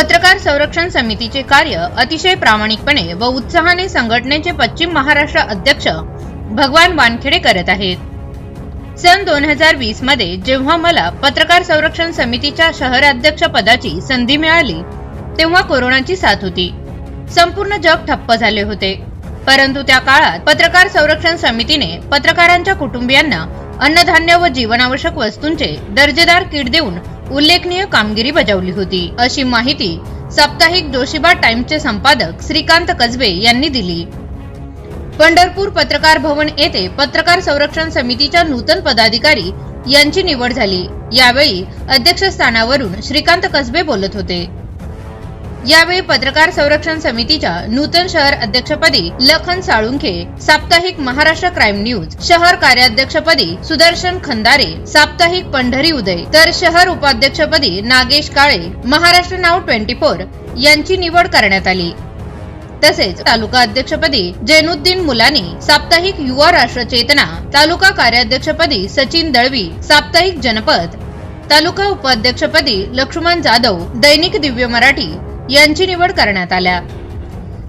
पत्रकार संरक्षण समितीचे कार्य अतिशय प्रामाणिकपणे व उत्साहाने संघटनेचे पश्चिम महाराष्ट्र अध्यक्ष भगवान वानखेडे करत आहेत. सन दोन हजार वीसमध्ये जेव्हा मला पत्रकार संरक्षण समितीच्या शहराध्यक्ष पदाची संधी मिळाली तेव्हा कोरोनाची साथ होती. संपूर्ण जग ठप्प झाले होते. परंतु त्या काळात पत्रकार संरक्षण समितीने पत्रकारांच्या कुटुंबियांना अन्नधान्य व जीवनावश्यक वस्तूंचे दर्जेदार किट देऊन उल्लेखनीय कामगिरी बजावली होती. अशी माहिती साप्ताहिक जोशीबा टाइम्सचे संपादक श्रीकांत कसबे यांनी दिली. पंढरपूर पत्रकार भवन येथे पत्रकार संरक्षण समितीच्या नूतन पदाधिकारी यांची निवड झाली. यावेळी अध्यक्षस्थानावरून श्रीकांत कसबे बोलत होते. यावेळी पत्रकार संरक्षण समितीच्या नूतन शहर अध्यक्षपदी लखन साळुंखे साप्ताहिक महाराष्ट्र क्राईम न्यूज शहर कार्याध्यक्षपदी सुदर्शन खंदारे साप्ताहिक पंढरी उदय तर शहर उपाध्यक्षपदी Nagesh Kale Maharashtra now twenty four यांची निवड करण्यात आली. तसेच तालुका अध्यक्षपदी जैनुद्दीन मुलानी साप्ताहिक युवा राष्ट्र चेतना तालुका कार्याध्यक्षपदी सचिन दळवी साप्ताहिक जनपद तालुका उपाध्यक्षपदी लक्ष्मण जाधव दैनिक दिव्य मराठी यांची निवड करण्यात आल्या.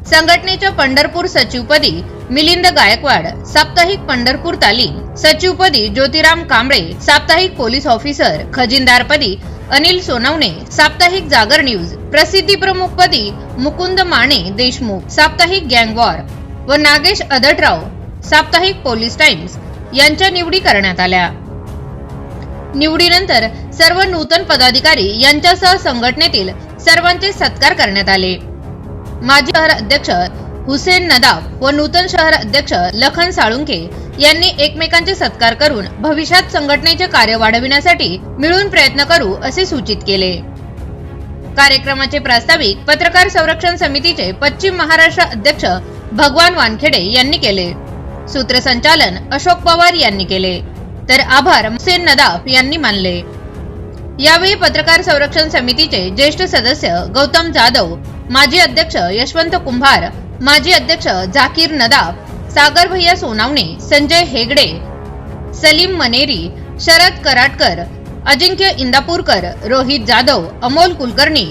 संघटनेच्या पंढरपूर सचिवपदी मिलिंद गायकवाड साप्ताहिक पंढरपूर तालीम सचिवपदी ज्योतिराम कांबळे साप्ताहिक पोलीस ऑफिसर खजिनदारपदी अनिल सोनवणे साप्ताहिक जागर न्यूज प्रसिद्धी प्रमुखपदी मुकुंद माने देशमुख साप्ताहिक गँगवॉर व नागेश अदटराव साप्ताहिक पोलीस टाइम्स यांच्या निवडी करण्यात आल्या. निवडीनंतर सर्व नूतन पदाधिकारी यांच्यासह संघटनेतील सर्वांचे सत्कार करण्यात आले. माजी शहर अध्यक्ष हुसेन नदाब व नूतन शहर अध्यक्ष लखन साळुंके यांनी एकमेकांचे सत्कार करून भविष्यात संघटनेचे कार्य वाढविण्यासाठी मिळून प्रयत्न करू असे सूचित केले. कार्यक्रमाचे प्रास्ताविक पत्रकार संरक्षण समितीचे पश्चिम महाराष्ट्र अध्यक्ष भगवान वानखेडे यांनी केले. सूत्रसंचालन अशोक पवार यांनी केले. तर आभार हुसेन नदाफ यांनी मानले. यावेळी पत्रकार संरक्षण समितीचे ज्येष्ठ सदस्य गौतम जाधव माजी अध्यक्ष यशवंत कुंभार माजी अध्यक्ष Zakir Nadaf Sagar Bhaiya Sonawane Sanjay Hegde Salim Maneri Sharad Karatkar Ajinkya Indapurkar Rohit Jadhav Amol Kulkarni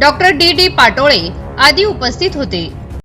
doctor D D Patole आदी उपस्थित होते.